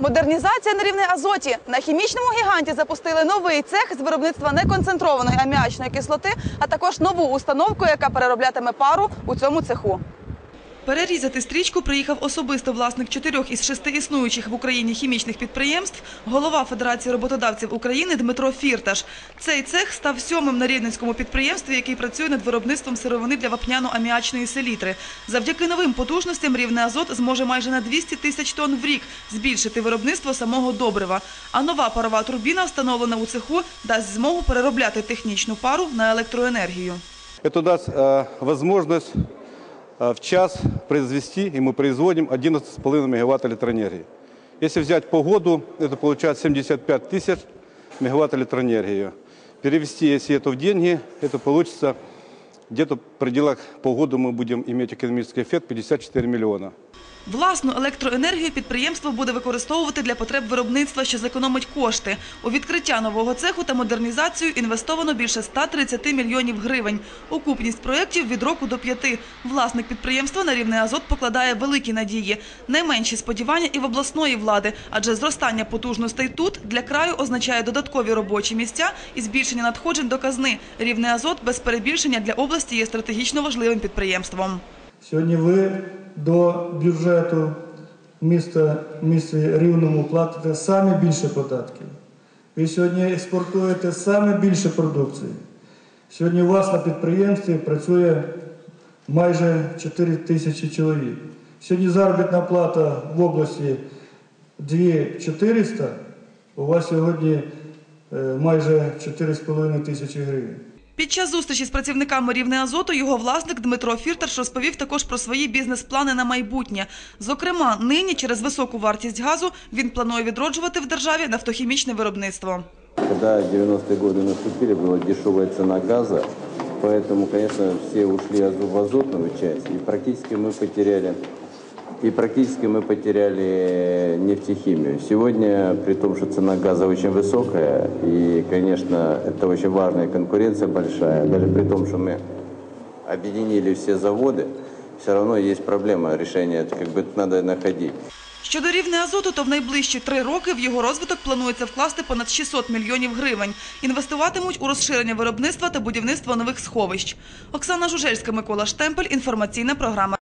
Модернізація на рівні азоті. На хімічному гіганті запустили новий цех з виробництва неконцентрованої аміачної кислоти, а також нову установку, яка перероблятиме пару у цьому цеху. Перерізати стрічку приїхав особисто власник чотирьох із шести існуючих в Україні хімічних підприємств, голова Федерації роботодавців України Дмитро Фірташ. Цей цех став сьомим на рівненському підприємстві, який працює над виробництвом сировини для вапняно-аміачної селітри. Завдяки новим потужностям рівне азот зможе майже на 200 тисяч тонн в рік збільшити виробництво самого добрива. А нова парова турбіна, встановлена у цеху, дасть змогу переробляти технічну пару на електроенергію. Это даст э, возможность э, в час произвести, и мы производим 11,5 мегаватт электроэнергии. Если взять по году, это получается 75 тысяч мегаватт электроэнергии. Перевести, если это в деньги, это получится где-то в пределах по году мы будем иметь экономический эффект 54 миллиона. Власну електроенергію підприємство буде використовувати для потреб виробництва, що зекономить кошти. У відкриття нового цеху та модернізацію інвестовано більше 130 мільйонів гривень. Окупність проєктів від року до п'яти. Власник підприємства на рівне азот покладає великі надії. Найменші сподівання і в обласної влади, адже зростання потужностей тут для краю означає додаткові робочі місця і збільшення надходжень до казни. Рівне азот без перебільшення для області є стратегічно важливим підприємством. Сьогодні ви до бюджету міста, місті Рівному платите саме більше податків. Ви сьогодні експортуєте саме більше продукції. Сьогодні у вас на підприємстві працює майже 4 тисячі чоловік. Сьогодні заробітна плата в області 2400, у вас сьогодні е, майже 4,5 тисячі гривень. Під час зустрічі з працівниками рівне азоту його власник Дмитро Фірташ розповів також про свої бізнес-плани на майбутнє. Зокрема, нині через високу вартість газу він планує відроджувати в державі нафтохімічне виробництво. Когда 90-е годы наступили, была дешевая цена газа, поэтому, конечно, все ушли азу- в азотную часть, и практически мы потеряли и практически мы потеряли нефтехимию. Сегодня, при том, что цена газа очень высокая, и, конечно, это очень важная конкуренция большая, даже при том, что мы объединили все заводы, все равно есть проблема решения, это как бы надо находить. Щодо рівне азоту, то в найближчі три роки в його розвиток планується вкласти понад 600 мільйонів гривень. Інвестуватимуть у розширення виробництва та будівництво нових сховищ. Оксана Жужельська, Микола Штемпель. Інформаційна програма.